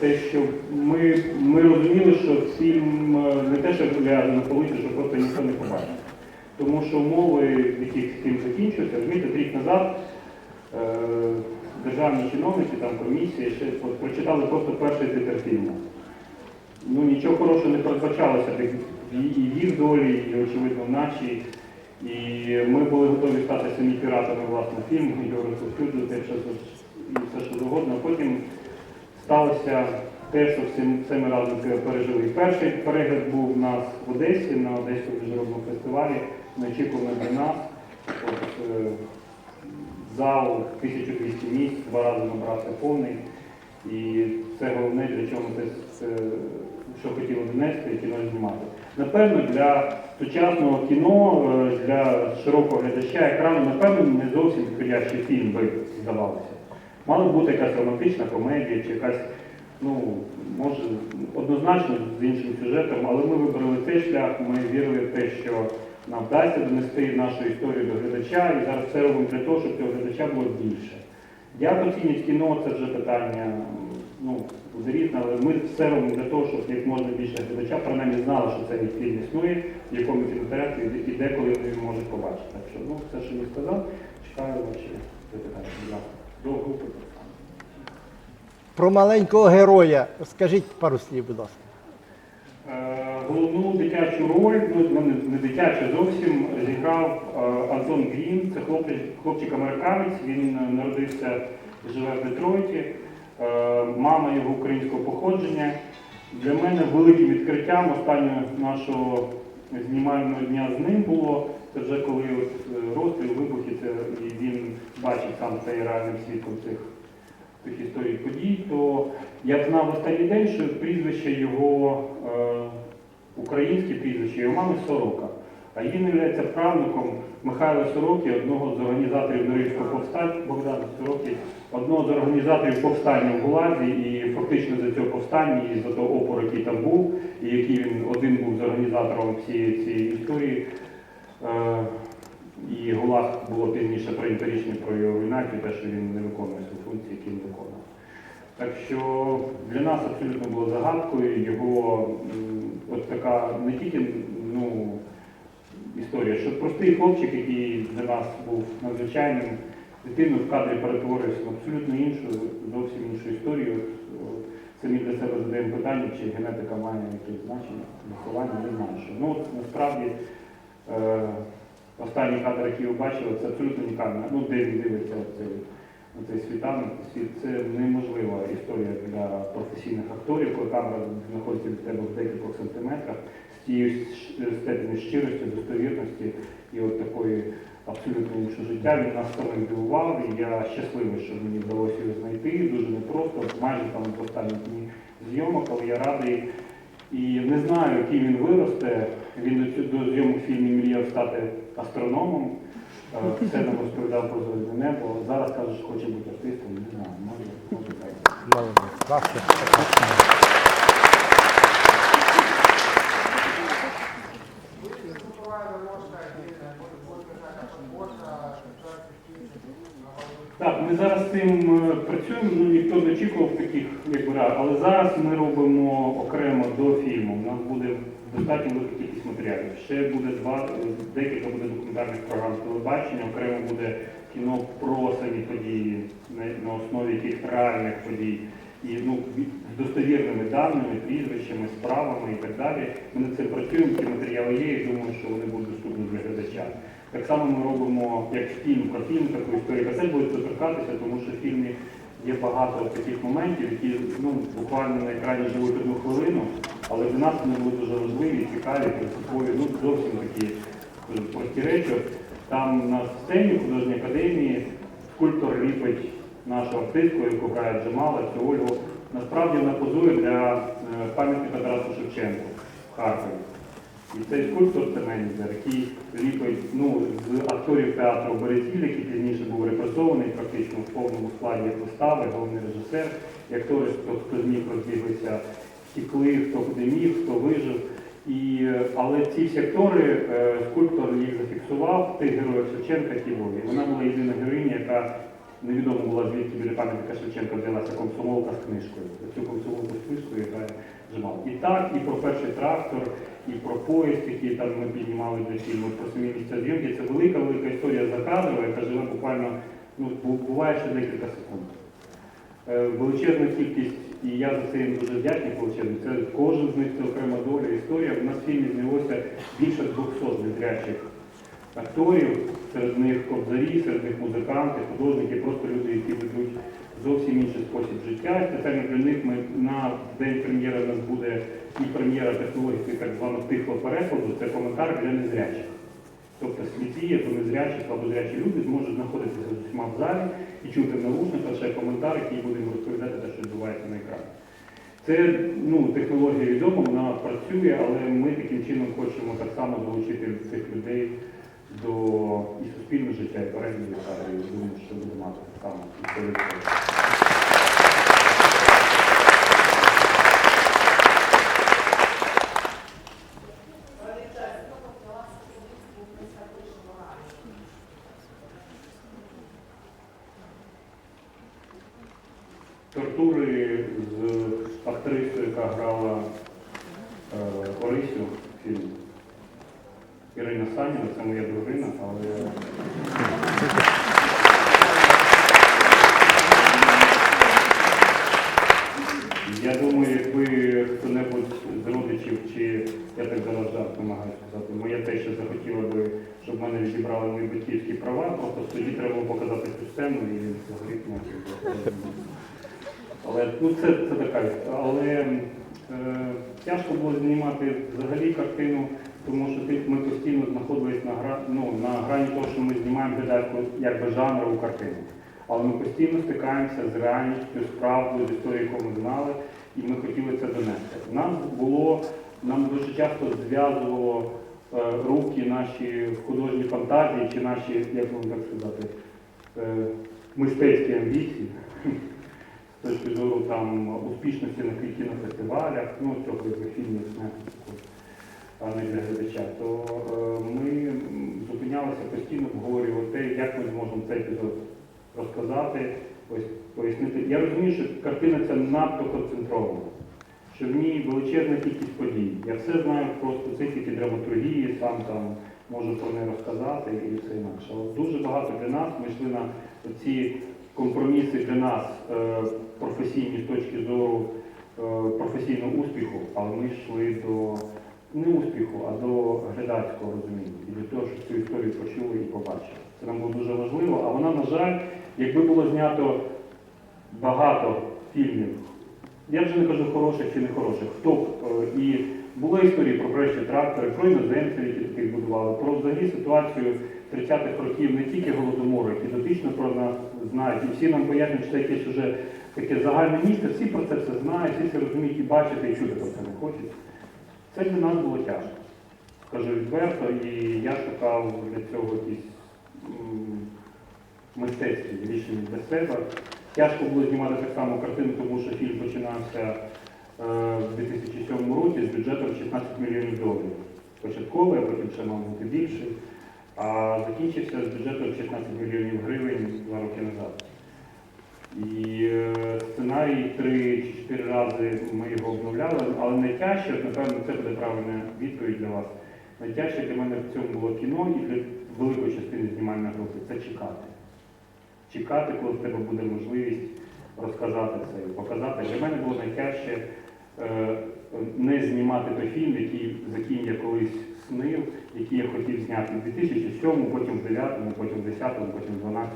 Те, що ми, ми розуміли, що фільм е, не те, що на полиці, що просто ніхто не побачить. Тому що умови, в яких фільм закінчується, розумієте, рік назад е, державні чиновники, там комісії ще прочитали просто перший титр фільму. Ну нічого хорошого не передбачалося і, і їх долі, і очевидно в нашій. І ми були готові стати самі піратами власного фільму, його розповсюджувати, все що завгодно. Потім сталося те, що все ми разом пережили. Перший перегляд був у нас в Одесі на Одеському міжнародному фестивалі. Неочікувано для нас. От, е, зал 1200 місць, два рази набрався повний. І це головне, для чого ми що хотіли донести, кіно знімати. Напевно, для сучасного кіно, е, для широкого глядача екрану, напевно, не зовсім підходящий фільм би здавалося. Мала б бути якась романтична комедія чи якась, ну, може, однозначно з іншим сюжетом, але ми вибрали цей шлях, ми вірили в те, що нам вдасться донести нашу історію до глядача, і зараз все робимо для того, щоб цього глядача було більше. Як оцінять кіно, це вже питання ну, буде але ми все робимо для того, щоб як можна більше глядача принаймні знали, що цей фільм існує, в якому кінотеатрі і де коли вони можуть побачити. Так що ну, все, що я сказав, чекаю ваші запитання. До групи. Про маленького героя скажіть пару слів, будь ласка. Е, Головну дитячу роль, ну не, не дитячу зовсім, зіграв е, Антон Грін. Це хлопчик, хлопчик-американець. Він е, народився, живе в Детройті. Мама його українського походження. Для мене великим відкриттям останнього нашого знімального дня з ним було. Це вже коли е, розстріл, вибухи, це, і він бачить сам цей реальним світлом цих тих історій подій, то я знав останній день, що прізвище його, е, українське прізвище, його мами Сорока. А він є правнуком Михайла Сороки, одного з організаторів Норильського повстання, Богдана Сороки, одного з організаторів повстання в Гулазі, і фактично за цього повстання, і за того опору, який там був, і який він один був з організатором всієї цієї історії. Е, і ГУЛАГ було пізніше прийнято рішення про його руйнацію, те, що він не виконує свої функції, які він виконував. Так що для нас абсолютно було загадкою його от така не тільки ну, історія, що простий хлопчик, який для нас був надзвичайним дитиною в кадрі перетворився в абсолютно іншу, зовсім іншу історію. Самі для себе задаємо питання, чи генетика має якесь значення, виховання, не знаю. Ну, насправді, е, Останній кадр, який ви бачили, це абсолютно унікальна. Ну, де він дивиться цей, цей світанок, світ, це неможлива історія для професійних акторів, коли камера знаходиться від тебе в декількох сантиметрах з тією степеню щирості, достовірності і от такої абсолютно іншого життя. Він нас самих дивував, і я щасливий, що мені вдалося його знайти. Дуже непросто, майже там останні дні зйомок, але я радий. І не знаю, який він виросте. Він до, до зйомок фільму мріяв стати астрономом. Е, Все нам розповідав про звездне небо. Зараз каже, що хоче бути артистом. Не знаю, може, може так. Так, ми зараз з цим е, працюємо, ну ніхто не очікував таких рад, але зараз ми робимо окремо до фільму. У нас буде достатньо велика кількість матеріалів. Ще буде два, е, декілька буде документальних програм з телебачення, окремо буде кіно про самі події на, основі яких реальних подій. І ну, з достовірними даними, прізвищами, справами і так далі. Ми над цим працюємо, ці матеріали є і думаю, що вони будуть. Так само ми робимо як фільм про фільм, таку історію. Це буде доторкатися, тому що в фільмі є багато таких моментів, які ну, буквально на екрані живуть одну хвилину, але для нас вони були дуже важливі, цікаві, принципові, ну зовсім такі прості речі. Там на сцені в художній академії скульптор ліпить нашу артистку, яку грає Джамала, цю Ольгу. Насправді вона позує для е, пам'ятника Тарасу Шевченку в Харкові. І цей скульптор це який ліпить ну, з акторів театру Березіль, який пізніше був репресований, практично в повному складі як вистави, головний режисер, і актори, хто, хто зміг розбіглися, втікли, хто куди міг, хто вижив. І, але ці всі актори, е, скульптор їх зафіксував, тих героїв Шевченка, були. Вона була єдина героїня, яка невідомо була звідки біля пам'ятника Шевченка взялася комсомолка з книжкою. Цю комсомолку з книжкою грає Джамал. І так, і про перший трактор, і про поїзд, який там ми піднімали для фільму, про самі місця зйомки. Це велика, велика історія закадрова, яка живе буквально, ну, буває ще декілька секунд. Е, Величезна кількість, і я за це їм дуже вдячний величезний. Це кожен з них це окрема доля історія. У нас в фільмі знялося більше 200 незрячих акторів, серед них кобзарі, серед них музиканти, художники, просто люди, які ведуть зовсім інший спосіб життя. Спеціально для них ми на день прем'єри у нас буде і прем'єра технології так званого тихого перекладу, це коментар для незрячих. Тобто сліпі або незрячі, або зрячі люди зможуть знаходитися з усіма в залі і чути в наушниках ще коментар, який буде розповідати те, що відбувається на екрані. Це ну, технологія відома, вона працює, але ми таким чином хочемо так само долучити цих людей до і суспільного життя, і перегляду, і думаю, що буде мати так само відповідь. Тортури з актрисою, яка грала е, Орисю в фільмі. Ірина Саніна, це моя дружина, але я думаю, якби хто-небудь з родичів, чи я так зараз жарт намагаюся сказати, моя теща захотіла би, щоб в мене відібрали мої батьківські права, просто суді треба показати цю сцену і загоріть але ну, це, це така. Але е, тяжко було знімати взагалі картину, тому що ти- ми постійно знаходились на, гра, ну, на грані того, що ми знімаємо глядацьку якби жанрову картину. Але ми постійно стикаємося з реальністю, з правдою, з історією, яку ми знали, і ми хотіли це донести. Нам було, нам дуже часто зв'язувало е, руки наші художні фантазії чи наші, як вам так сказати, е, мистецькі амбіції з точки зору там успішності на кінофестивалях, ну цього фільмів а не для глядача, то е, ми зупинялися постійно обговорювали те, як ми зможемо цей епізод розказати, ось пояснити. Я розумію, що картина ця надто концентрована, що в ній величезна кількість подій. Я все знаю про специфіки драматургії, сам там можу про неї розказати і все інакше. Але дуже багато для нас ми йшли на ці компроміси для нас е, професійні з точки зору е, професійного успіху, але ми йшли до не успіху, а до глядацького розуміння і до того, щоб цю історію почули і побачили. Це нам було дуже важливо, а вона, на жаль, якби було знято багато фільмів, я вже не кажу хороших чи не хороших, хто е, і були історії про кращі трактори, про іноземців, які таких будували, про взагалі ситуацію 30-х років не тільки голодомору, які дотично про нас знають, і всі нам пояснюють, що це якесь уже таке загальне місце, всі про це все знають, всі це розуміють і бачити, і чути про це не хочуть. Це для нас було тяжко. Скажу відверто, і я шукав для цього якісь м, мистецтві рішення для себе. Тяжко було знімати так само картину, тому що фільм починався е, в 2007 році з бюджетом 16 мільйонів доларів. Початковий, а потім ще мав бути більший. А закінчився з бюджетом 16 мільйонів гривень два роки назад. І е, сценарій три чи чотири рази ми його обновляли, але найтяжче, напевно, це буде правильна відповідь для вас. Найтяжче для мене в цьому було кіно і для великої частини знімальної групи це чекати. Чекати, коли в тебе буде можливість розказати це і показати. Для мене було найтяжче е, не знімати той фільм, який, за яким я колись снив, який я хотів зняти в 2007, потім в 2009, потім в 2010, потім в 2012.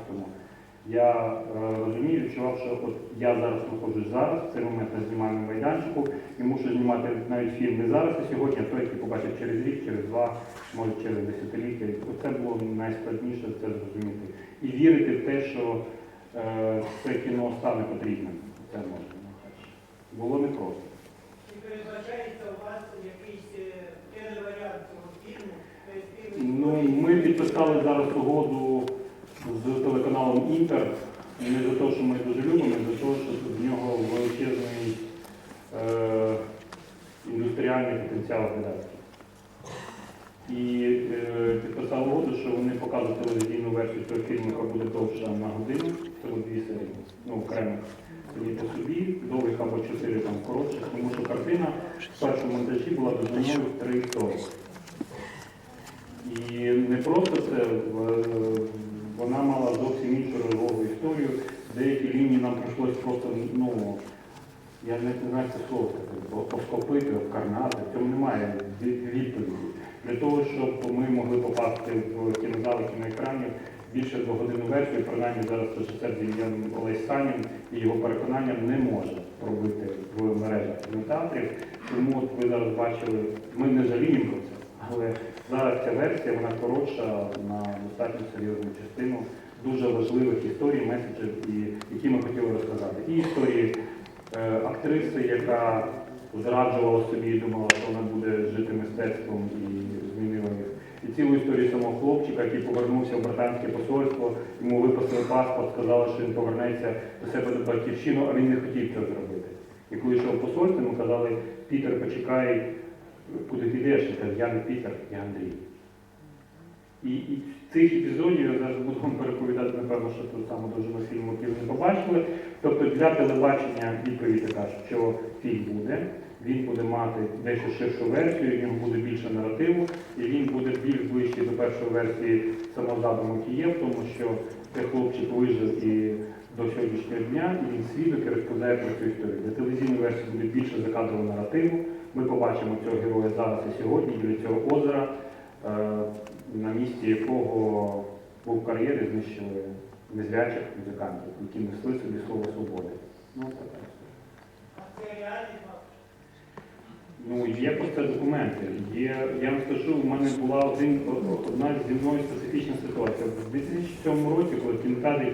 Я е, розумію, відчував, що от я зараз знаходжусь зараз, в цей момент на знімальному майданчику, і мушу знімати навіть фільм не зараз і сьогодні, а той, який побачить через рік, через два, може через десятиліття. Це було найскладніше це зрозуміти. І вірити в те, що е, це кіно стане потрібним. Це можна. Було непросто. Чи передбачається у вас якийсь е, телеваріант цього фільму? Тобто Ну, ми підписали зараз угоду з телеканалом Інтер. Не за те, що ми дуже любимо, а за те, що в нього величезний е, індустріальний потенціал глядацький. і е, підписали угоду, що вони покажуть телевізійну версію цього фільму, яка буде довша на годину, це дві серії, ну окремих самі по собі, довгих або чотири там коротших, тому що картина в першому монтажі була довжиною в 3,40. І не просто це, в- вона мала зовсім іншу рольову історію. Деякі лінії нам прийшлось просто, ну, я не знаю це слово поскопити, обкарнати. В цьому немає відповіді. Для того, щоб ми могли попасти в кінозали кіноекранів більше двогодинну версію, принаймні зараз режисер Дем'ян Олесь Санін і його переконанням не може пробити в мережах кінотеатрів. Тому от ви зараз бачили, ми не жаліємо про це, але зараз ця версія вона коротша на достатньо серйозну частину дуже важливих історій, меседжів, які ми хотіли розказати. І історії е, актриси, яка зраджувала собі і думала, що вона буде жити мистецтвом і змінила їх. І цілу історію самого хлопчика, який повернувся в британське посольство, йому виписали паспорт, сказали, що він повернеться до себе до батьківщину, а він не хотів цього зробити. І коли йшов посольство, йому казали, Пітер, почекай, куди ти йдеш? Він я не Пітер, я Андрій. І, і цих епізодів я зараз буду вам переповідати, напевно, що тут саме довжину фільму, який не побачили. Тобто для телебачення відповідь така, що фільм буде, він буде мати дещо ширшу версію, в ньому буде більше наративу, і він буде більш ближчий до першої версії самого задуму, який є, в тому що цей хлопчик вижив і до сьогоднішнього дня, і він свідок і розповідає про цю історію. Для телевізійної версії буде більше закадрового наративу. Ми побачимо цього героя зараз і сьогодні біля цього озера, е, на місці якого був в кар'єрі знищили незрячих музикантів, які несли собі слово свободи. Ну, факт. Ну, є про це документи. Є, я вам скажу, у мене була один, одна зі мною специфічна ситуація. В 2007 році, коли кінотеатр,